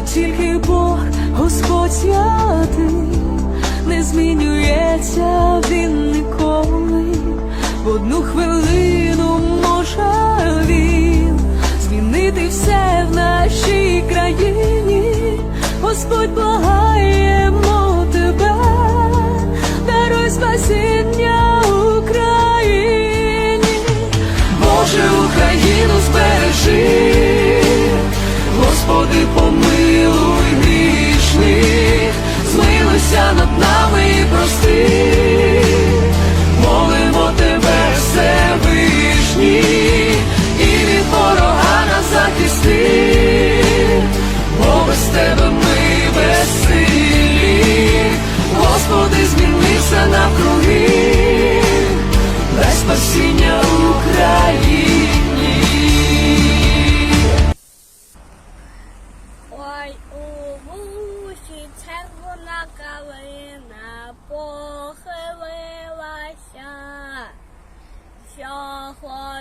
тільки Бог, Господь святий, не змінюється він ніколи. В одну хвилину може він змінити все в нашій країні. Господь благаємо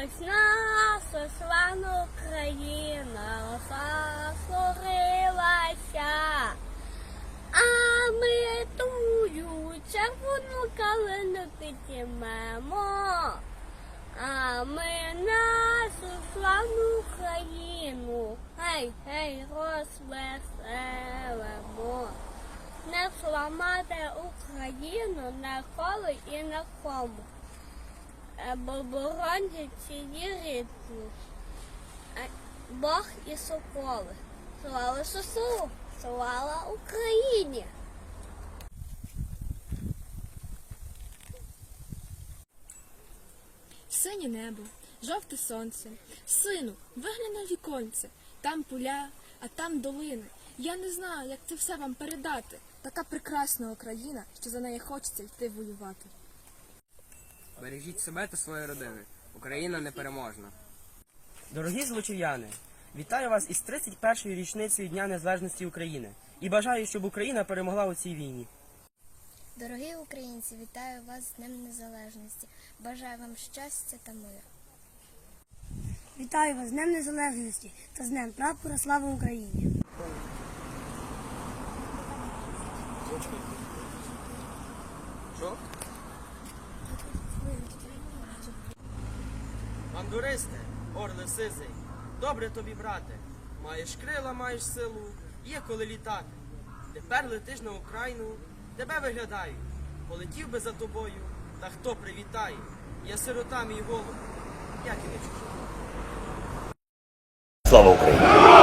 хоч наша славна Україна заслужилася, а ми тую червону калину підіймемо. А ми нашу славну Україну, гей, гей, розвеселимо. Не зламати Україну на коло і на кому. Бо боронять її рідну. Е, Бог і соколи. Слава Ісусу! Слава Україні! Синє небо, жовте сонце. Сину, вигляни віконце. Там поля, а там долини. Я не знаю, як це все вам передати. Така прекрасна Україна, що за неї хочеться йти воювати. Бережіть себе та свої родини. Україна непереможна. Дорогі злочів'яни, вітаю вас із 31-ю річницею Дня Незалежності України і бажаю, щоб Україна перемогла у цій війні. Дорогі українці, вітаю вас з Днем Незалежності. Бажаю вам щастя та миру. Вітаю вас з Днем Незалежності та з Днем Прапора Слава Україні! Що? Бандуристе, орле сизий, добре тобі, брате. Маєш крила, маєш силу, є коли літати. Тепер летиш на Україну, тебе виглядаю. Полетів би за тобою, та хто привітає? Я сирота мій голуб, як і не чужу. Слава Україні!